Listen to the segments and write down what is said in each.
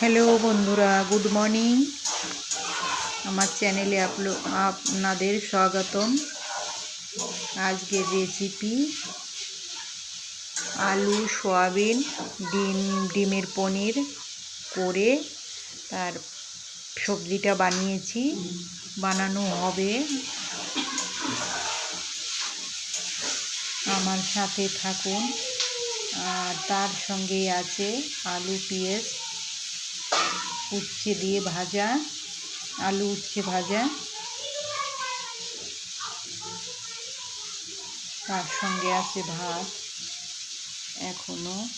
Hello বন্ধুরা good morning আমার চ্যানেলে আপলো, আপনাদের স্বাগতম। আজকের রেসিপি আলু, সয়াবিন, ডিম, ডিমের পনির করে তার সবজিটা বানিয়েছি। বানানো হবে। আমার সাথে থাকুন। আর তার সঙ্গে আছে আলু, পেঁয়াজ উচ্ছে দিয়ে ভাজা, আলু উচ্ছে ভাজা। তার সঙ্গে আছে ভাত। এখনও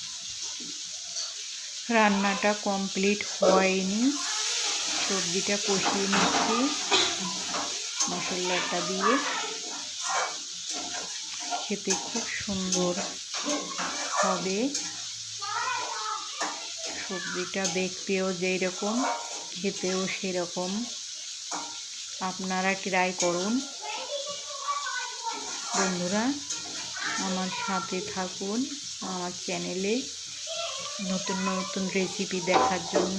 রান্নাটা কমপ্লিট হয়নি। সবজিটা কষিয়ে নিচ্ছি মশলাটা দিয়ে। খেতে খুব সুন্দর হবে। সবজিটা দেখতেও যেই রকম খেতেও সেরকম। আপনারা ট্রাই করুন। বন্ধুরা, আমার সাথে থাকুন আমার চ্যানেলে নতুন নতুন রেসিপি দেখার জন্য।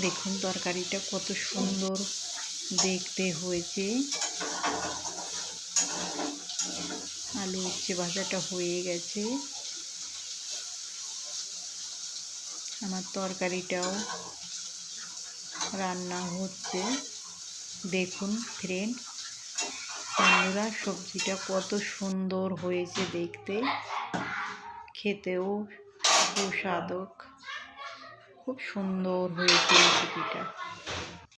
দেখুন তরকারিটা কত সুন্দর দেখতে হয়েছে। আলু উচ্ছে ভাজাটা হয়ে গেছে। আমার তরকারিটাও রান্না হচ্ছে। দেখুন ফ্রেন্ড বন্ধুরা, সবজিটা কত সুন্দর হয়েছে দেখতে। খেতেও সুস্বাদক খুব সুন্দর হয়েছে রেসিপিটা